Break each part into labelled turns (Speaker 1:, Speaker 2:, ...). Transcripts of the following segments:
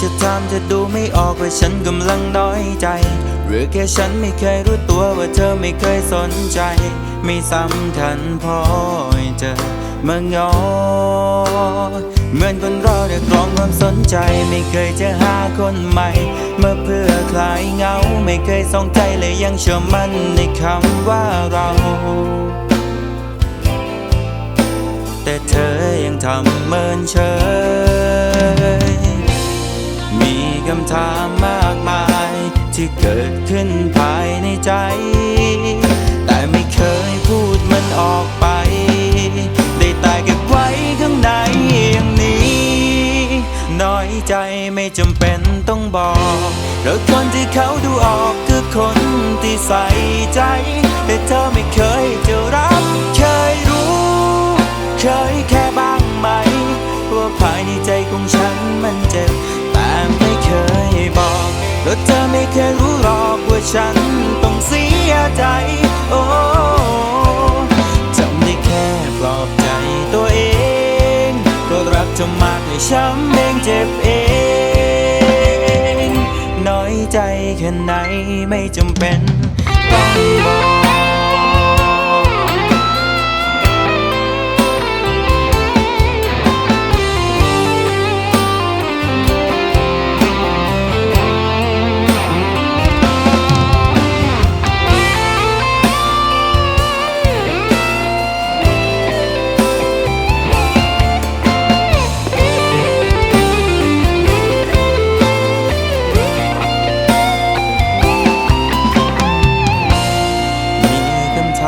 Speaker 1: จะทำจะดูไม่ออกว่าฉันกำลังน้อยใจ หรือแค่ฉันไม่เคยรู้ตัวว่าเธอไม่เคยสนใจ ไม่สำคัญพอเจอมางอเหมือนคนรอเรียกร้องความสนใจ ไม่เคยจะหาคนใหม่ เมาเพื่อคลายเหงา ไม่เคยสองใจเลยยังเชื่อมั่นในคำว่าเรา แต่เธอยังทำเมินเฉย คำถามมากมาย ที่เกิดขึ้นภายในใจ แต่ไม่เคยพูดมันออกไป ได้แต่เก็บไว้ข้างในอย่างนี้ น้อยใจไม่จำเป็นต้องบอกแล้วคนที่เขาดูออกคือคนที่ใส่ใจ แต่เธอไม่เคยจะรับ เคยรู้ เคยแค่บ้างไหม ว่าภายในใจของฉันมันเจ็บ แล้วเธอไม่เคยรู้หรอกว่าฉันต้องเสียใจ โอ้จำได้แค่ปลอบใจตัวเอง ก็รักเธอมากเลยช้ำเองเจ็บเอง น้อยใจแค่ไหนไม่จำเป็น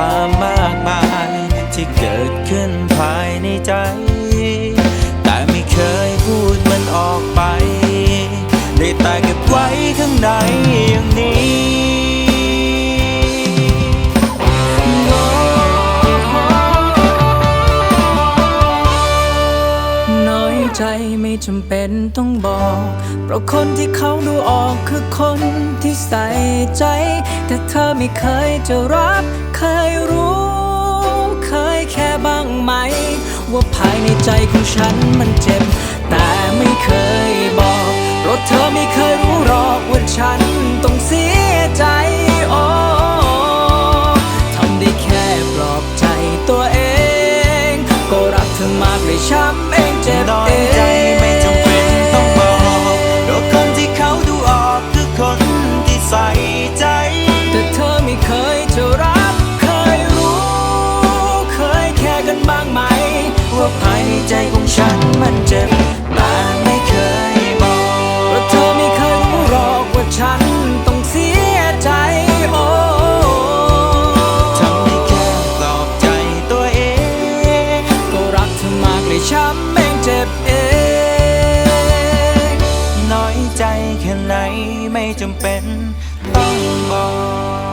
Speaker 1: ความมากมาย ที่เกิดขึ้นภายในใจ ไม่
Speaker 2: จำเป็นต้องบอก เพราะคนที่เขาดูออกคือคนที่ใส่ใจ แต่เธอไม่เคยจะรับ เคยรู้ เคยแค่บ้างไหม ว่าภายในใจของฉันมันเจ็บ
Speaker 1: จำเป็นต้องบอก